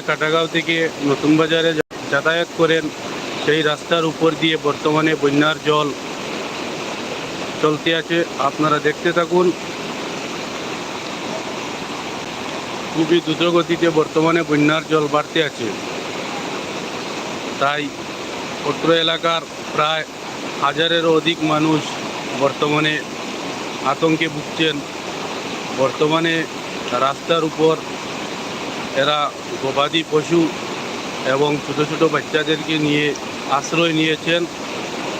কাটাগাঁও থেকে নতুন বাজারে যাতায়াত করেন, সেই রাস্তার উপর দিয়ে বর্তমানে বন্যার জল চলতে আছে। আপনারা দেখতে থাকুন। খুবই দ্রুতগতিতে বর্তমানে বন্যার জল বাড়তে আছে। তাই অত্র এলাকার প্রায় হাজারেরও অধিক মানুষ বর্তমানে আতঙ্কে ভুগছেন। বর্তমানে রাস্তার উপর এরা গবাদি পশু এবং ছোট ছোট বাচ্চাদেরকে নিয়ে আশ্রয় নিয়েছেন।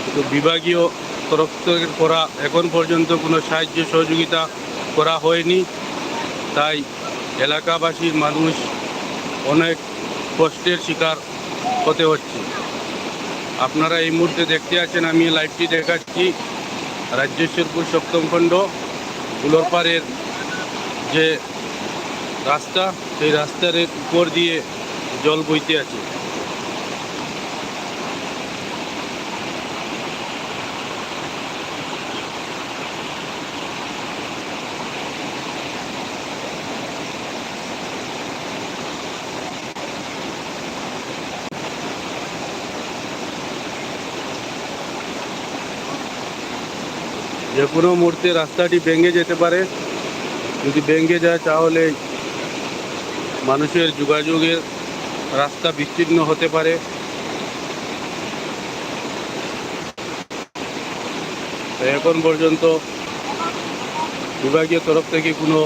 কিন্তু বিভাগীয় তরফ থেকে করা এখন পর্যন্ত কোনো সাহায্য সহযোগিতা করা হয়নি। তাই এলাকাবাসীর মানুষ অনেক কষ্টের শিকার হতে হচ্ছে। আপনারা এই মুহূর্তে দেখতে আছেন, আমি লাইভটি দেখাচ্ছি। রাজ্যেশ্বরপুর সপ্তম খণ্ড গুলোরপাড়ের যে রাস্তা, সেই রাস্তার উপর দিয়ে জল বইতে আছে। যে কোনো মুহূর্তে রাস্তাটি ভেঙে যেতে পারে। যদি ভেঙে যায় তাহলে মানুষের যোগাযোগের রাস্তা বিচ্ছিন্ন হতে পারে। এখন পর্যন্ত বিভাগীয় তরফ থেকে কোনো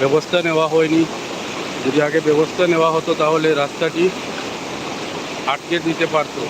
ব্যবস্থা নেওয়া হয়নি। যদি আগে ব্যবস্থা নেওয়া হতো তাহলে রাস্তাটি আটকে দিতে পারতো।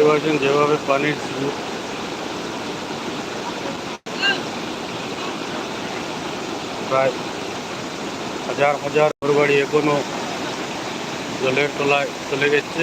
দেখতে পাচ্ছেন যেভাবে পানির প্রায় হাজার হাজার ঘরবাড়ি এখনও জলের তলায় চলে গেছে।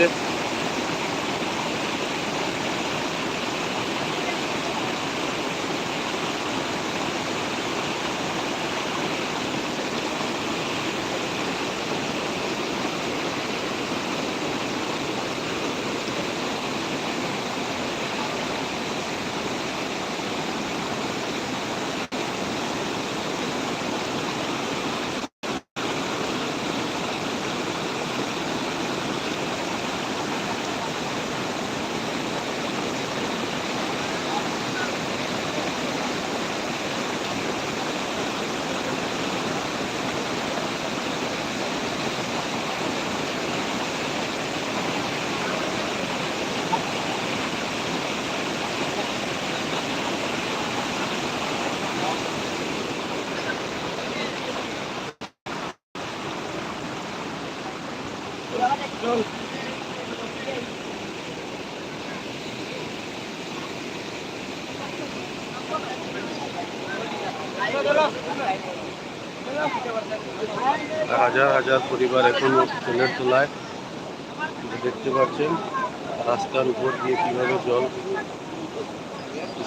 হাজার হাজার পরিবার এখনও জলের তলায়। দেখতে পাচ্ছেন, রাস্তার উপর দিয়ে কীভাবে জল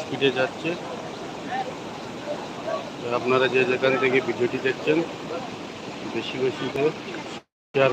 স্পিডে যাচ্ছে। আপনারা যে যেখান থেকে ভিডিওটি দেখছেন, বেশি বেশি করে শেয়ার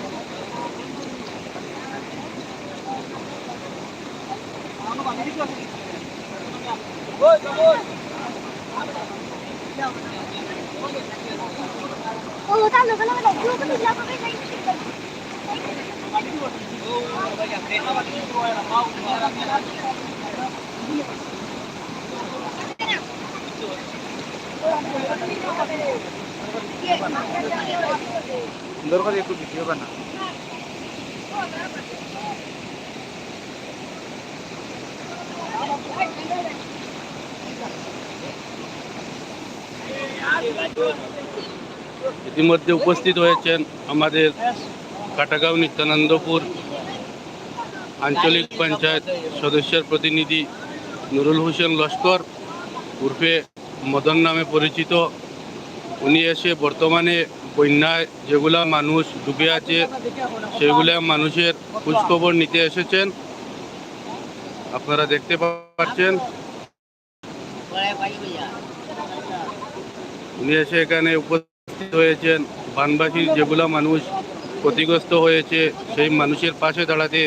করে একটু ভিডিও বানা ইতিমধ্যে উপস্থিত হয়েছেন আমাদের কাটাগাঁও নিত্যানন্দপুর আঞ্চলিক পঞ্চায়েত সদস্যের প্রতিনিধি নুরুল হোসেন লস্কর উর্ফে মদন নামে পরিচিত। উনি এসে বর্তমানে বন্যায় যেগুলা মানুষ ডুবে আছে, সেগুলা মানুষের খোঁজখবর নিতে এসেছেন। আপনারা দেখতে পাচ্ছেন। উনি এসে এখানে উপস্থিত হয়েছেন। বানবাসীর যেগুলা মানুষ ক্ষতিগ্রস্ত হয়েছে, সেই মানুষের পাশে দাঁড়াতে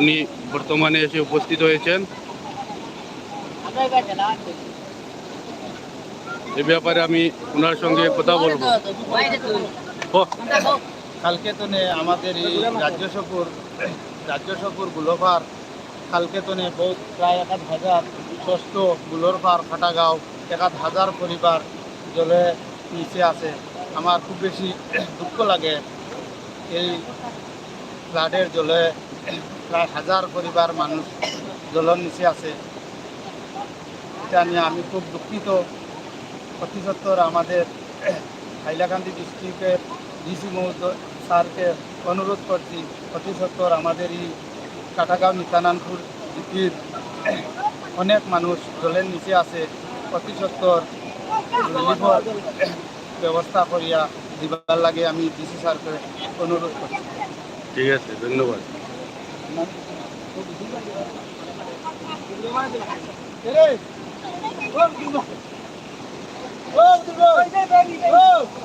উনি বর্তমানে এসে উপস্থিত হয়েছেন। এ ব্যাপারে আমি ওনার সঙ্গে কথা বলব। কালকে তো আমাদের এই রাজ্য সফর রাজ্য সফর গুলোফার কালকে তো নে বহুত প্রায় এক আধ হাজার। ষষ্ঠ গুলোরফার ফাটাগাঁও, এক আধ হাজার পরিবার জলে নিচে আছে। আমার খুব বেশি দুঃখ লাগে এই ফ্লাডের জলে। প্রায় হাজার পরিবার মানুষ জলের নিচে আছে। এটা নিয়ে আমি খুব দুঃখিত। অতি আমাদের হাইলাকান্দি ডিস্ট্রিক্টের ডিসি মহোদয় স্যারকে অনুরোধ করছি। অতি আমাদের এই কাটাগাঁও নিত্যানন্দপুর জিপির অনেক মানুষ জলের নিচে আছে অতি সত্তর রিলিফর ব্যবস্থা করিয়া দিবার লাগে আমি ডিসি স্যারকে অনুরোধ করছি ঠিক আছে ধন্যবাদ ও